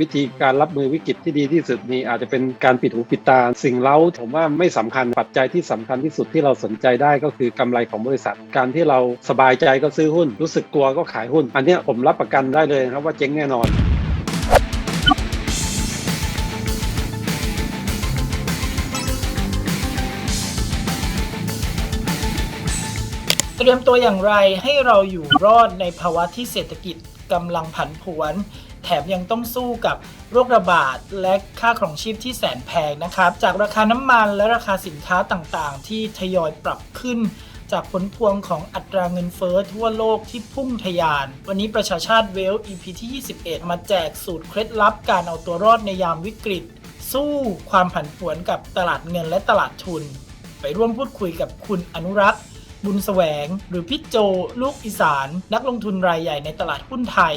วิธีการรับมือวิกฤตที่ดีที่สุดนี้อาจจะเป็นการปิดหูปิดตา สิ่งเล้าผมว่าไม่สำคัญปัจจัยที่สำคัญที่สุดที่เราสนใจได้ก็คือกำไรของบริษัท การที่เราสบายใจก็ซื้อหุ้น รู้สึกกลัวก็ขายหุ้น อันนี้ผมรับประกันได้เลยครับว่าเจ๊งแน่นอนเตรียมตัวอย่างไรให้เราอยู่รอดในภาวะที่เศรษฐกิจกำลังผันผวน แถมยังต้องสู้กับโรคระบาดและค่าครองชีพที่แสนแพงนะครับ จากราคาน้ำมันและราคาสินค้าต่างๆ ที่ทยอยปรับขึ้น จากผลพวงของอัตราเงินเฟ้อทั่วโลกที่พุ่งทะยาน วันนี้ประชาชาติเวล EP ที่ 21 มาแจกสูตรเคล็ดลับการเอาตัวรอดในยามวิกฤต สู้ความผันผวนกับตลาดเงินและตลาดทุน ไปร่วมพูดคุยกับคุณอนุรักษ์บุญแสวง หรือพี่โจ ลูกอีสาน นักลงทุนรายใหญ่ในตลาดหุ้นไทย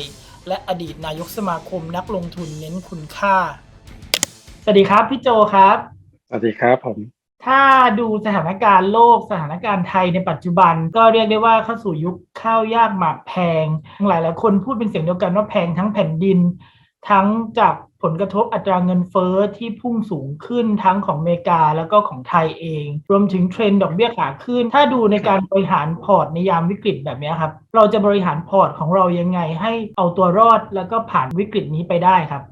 และอดีตนายกสมาคมนักลงทุนเน้นคุณค่า สวัสดีครับพี่โจครับ สวัสดีครับผม ถ้าดูสถานการณ์โลกสถานการณ์ไทยในปัจจุบัน ก็เรียกได้ว่าเข้าสู่ยุคข้าวยากหมากแพง หลายหลายๆคนพูดเป็นเสียงเดียวกันว่าแพงทั้งแผ่นดิน ทั้งจากผลกระทบอัตราเงินเฟ้อที่พุ่งสูงขึ้นทั้งของอเมริกาแล้วก็ของไทยเอง รวมถึงเทรนด์ดอกเบี้ยขาขึ้น ถ้าดูในการบริหารพอร์ตในยามวิกฤตแบบนี้ครับ เราจะบริหารพอร์ตของเรายังไงให้เอาตัวรอดแล้วก็ผ่านวิกฤตนี้ไปได้ครับ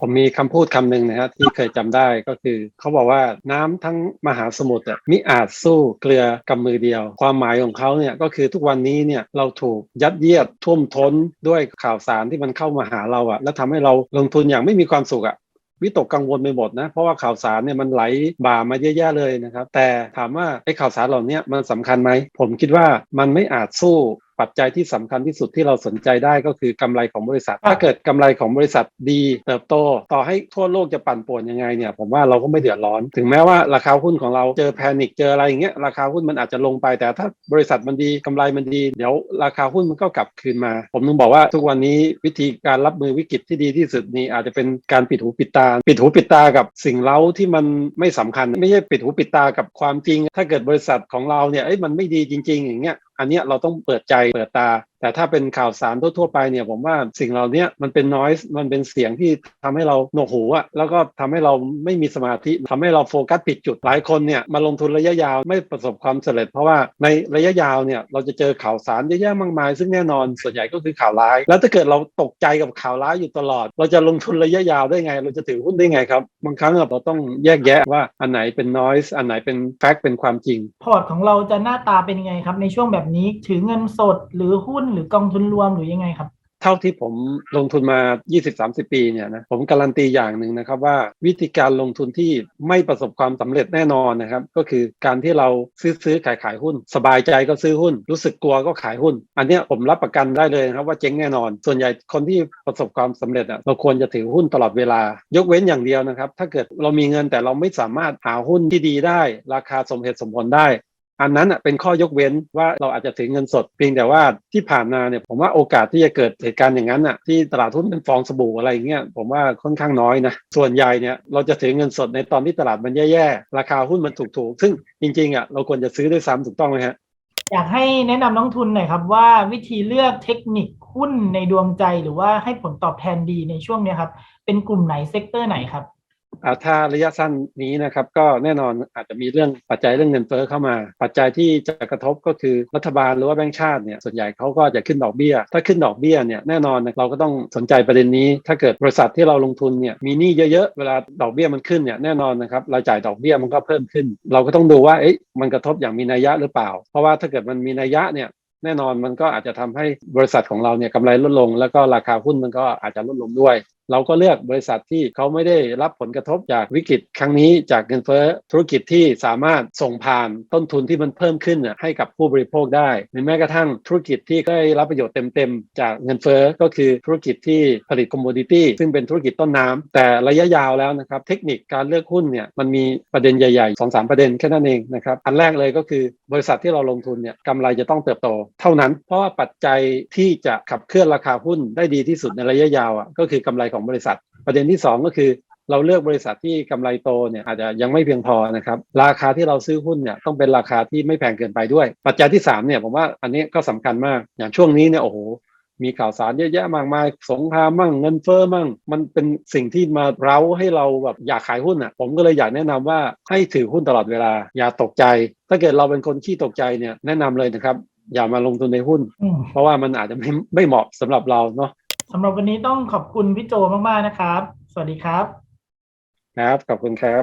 ผมมีคำพูดคำหนึ่งนะฮะที่เคยจำได้ก็คือเขาบอกว่าน้ำทั้งมหาสมุทรมิอาจสู้เกลือกำมือเดียว ความหมายของเขาเนี่ยก็คือทุกวันนี้เนี่ยเราถูกยัดเยียดท่วมท้นด้วยข่าวสารที่มันเข้ามาหาเราอะแล้วทำให้เราลงทุนอย่างไม่มีความสุขอะวิตกกังวลไปหมดนะ เพราะว่าข่าวสารเนี่ยมันไหลบ่ามาเยอะแยะเลยนะครับ แต่ถามว่าไอ้ข่าวสารเหล่านี้มันสำคัญไหม ผมคิดว่ามันไม่อาจสู้ ปัจจัยที่สำคัญที่สุดที่เราสนใจได้ก็คือกำไรของบริษัท ถ้าเกิดกำไรของบริษัทดีเติบโต ต่อให้ทั่วโลกจะปั่นป่วนยังไงเนี่ยผมว่าเราก็ไม่เดือดร้อน ถึงแม้ว่าราคาหุ้นของเราเจอแพนิคเจออะไรอย่างเงี้ยราคาหุ้นมันอาจจะลงไปแต่ถ้าบริษัทมันดีกำไรมันดี เดี๋ยวราคาหุ้นมันก็กลับคืนมา ผมนึงบอกว่าทุกวันนี้วิธีการรับมือวิกฤตที่ดีที่สุดนี้อาจจะเป็นการปิดหูปิดตา ปิดหูปิดตากับสิ่งเล้าที่มันไม่สำคัญ ไม่ใช่ปิดหูปิดตากับความจริง ถ้าเกิดบริษัทของเราเนี่ยเอ้ยมันไม่ดีจริง ๆ อย่างเงี้ย อันเนี้ยเราต้องเปิดใจเปิดตาแต่ถ้าเป็นข่าวสารทั่วๆไปเนี่ยผมว่าสิ่งเหล่านี้มันเป็นน้อยมันเป็นเสียงที่ทำให้เราหนวกหูอะแล้วก็ทำให้เราไม่มีสมาธิทำให้เราโฟกัสผิดจุดหลายคนเนี่ยมาลงทุนระยะยาวไม่ประสบความสำเร็จ เพราะว่าในระยะยาวเนี่ยเราจะเจอข่าวสารเยอะแยะมากมาย ซึ่งแน่นอนส่วนใหญ่ก็คือข่าวร้าย แล้วถ้าเกิดเราตกใจกับข่าวร้ายอยู่ตลอด เราจะลงทุนระยะยาวได้ไง เราจะถือหุ้นได้ไงครับบางครั้งเราต้องแยกแยะว่าอันไหนเป็น noise อันไหนเป็นแฟกต์เป็นความจริง พอร์ตของเราจะหน้าตาเป็นยังไงครับในช่วงแบบนี้ถือเงินสดหรือหุ้นหรือกองทุนรวมหรือยังไงครับเท่าที่ผมลงทุนมา 20-30 ปีเนี่ยนะผมการันตีอย่างหนึ่งนะครับว่าวิธีการลงทุนที่ไม่ประสบความสำเร็จแน่นอนนะครับ ก็คือการที่เราซื้อซื้อขายขายหุ้น สบายใจก็ซื้อหุ้น รู้สึกกลัวก็ขายหุ้น อันนี้ผมรับประกันได้เลยนะครับว่าเจ๊งแน่นอน ส่วนใหญ่คนที่ประสบความสำเร็จอะเราควรจะถือหุ้นตลอดเวลา ยกเว้นอย่างเดียวนะครับ ถ้าเกิดเรามีเงินแต่เราไม่สามารถหาหุ้นที่ดีได้ ราคาสมเหตุสมผลได้ อันนั้นอะเป็นข้อยกเว้นว่าเราอาจจะถือเงินสด เพียงแต่ว่าที่ผ่านมาเนี่ยผมว่าโอกาสที่จะเกิดเหตุการณ์อย่างนั้นอะที่ตลาดหุ้นเป็นฟองสบู่อะไรอย่างเงี้ยผมว่าค่อนข้างน้อยนะส่วนใหญ่เนี่ยเราจะถือเงินสดในตอนที่ตลาดมันแย่ๆราคาหุ้นมันถูกๆ ซึ่งจริงๆอะเราควรจะซื้อด้วยซ้ำถูกต้องไหมฮะอยากให้แนะนำนักทุนหน่อยครับว่าวิธีเลือกเทคนิคหุ้นในดวงใจหรือว่าให้ผลตอบแทนดีในช่วงนี้ครับเป็นกลุ่มไหนเซกเตอร์ไหนครับ ถ้าระยะสั้นนี้นะครับก็แน่นอนอาจจะมีเรื่องปัจจัยเรื่องเงินเฟ้อเข้ามา ปัจจัยที่จะกระทบก็คือรัฐบาลหรือว่าแบงก์ชาติเนี่ยส่วนใหญ่เขาก็จะขึ้นดอกเบี้ย ถ้าขึ้นดอกเบี้ยเนี่ยแน่นอนเราก็ต้องสนใจประเด็นนี้ ถ้าเกิดบริษัทที่เราลงทุนเนี่ยมีหนี้เยอะๆเวลาดอกเบี้ยมันขึ้นเนี่ยแน่นอนนะครับเราจ่ายดอกเบี้ยมันก็เพิ่มขึ้น เราก็ต้องดูว่าเอ๊ะมันกระทบอย่างมีนัยยะหรือเปล่า เพราะว่าถ้าเกิดมันมีนัยยะเนี่ยแน่นอนมันก็อาจจะทำให้บริษัทของเราเนี่ยกำไรลดลง แล้วก็ราคาหุ้นมันก็อาจจะลดลงด้วย เราก็เลือกบริษัทที่เขาไม่ได้รับผลกระทบจากวิกฤตครั้งนี้จากเงินเฟ้อธุรกิจที่สามารถส่งผ่านต้นทุนที่มันเพิ่มขึ้นน่ะให้กับผู้บริโภคได้หรือแม้กระทั่งธุรกิจที่ได้รับประโยชน์เต็มๆ จากเงินเฟ้อก็คือธุรกิจที่ผลิตคอมมูดิตี้ซึ่งเป็นธุรกิจต้นน้ำแต่ระยะยาวแล้วนะครับเทคนิคการเลือกหุ้นเนี่ยมันมีประเด็นใหญ่ๆสองสามประเด็นแค่นั้นเองนะครับอันแรกเลยก็คือบริษัทที่เราลงทุนเนี่ยกำไรจะต้องเติบโต เท่านั้นเพราะว่าปัจจัยที่จะขับเคลื่อนราคาหุ้นได้ดีที่สุดในระยะยาวอะก็คือกำไรของบริษัท ประเด็นที่ 2 ก็คือ เราเลือกบริษัทที่กำไรโตเนี่ยอาจจะยังไม่เพียงพอนะครับราคาที่เราซื้อหุ้นเนี่ยต้องเป็นราคาที่ไม่แพงเกินไปด้วย ปัจจัยที่3เนี่ยผมว่าอันนี้ก็สำคัญมากอย่างช่วงนี้เนี่ยโอ้โหมีข่าวสารเยอะแยะมากมาย สงครามมั่งเงินเฟ้อมั่ง มันเป็นสิ่งที่มาเร้าให้เราแบบอยากขายหุ้นอะ ผมก็เลยอยากแนะนำว่าให้ถือหุ้นตลอดเวลา อย่าตกใจ ถ้าเกิดเราเป็นคนขี้ตกใจเนี่ยแนะนำเลยนะครับ อย่ามาลงทุนในหุ้นอืมเพราะว่ามันอาจจะไม่ไม่เหมาะสำหรับเราเนาะ สำหรับวันนี้ต้องขอบคุณพี่โจมากๆนะครับ สวัสดีครับ ครับ ขอบคุณครับ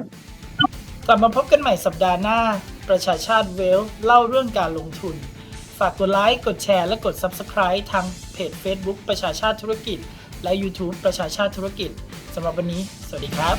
กลับมาพบกันใหม่สัปดาห์หน้า ประชาชาติเวลเล่าเรื่องการลงทุน ฝากกดไลค์ กดแชร์ และกด Subscribe ทางเพจ Facebook ประชาชาติธุรกิจ และ YouTube ประชาชาติธุรกิจสำหรับวันนี้ สวัสดีครับ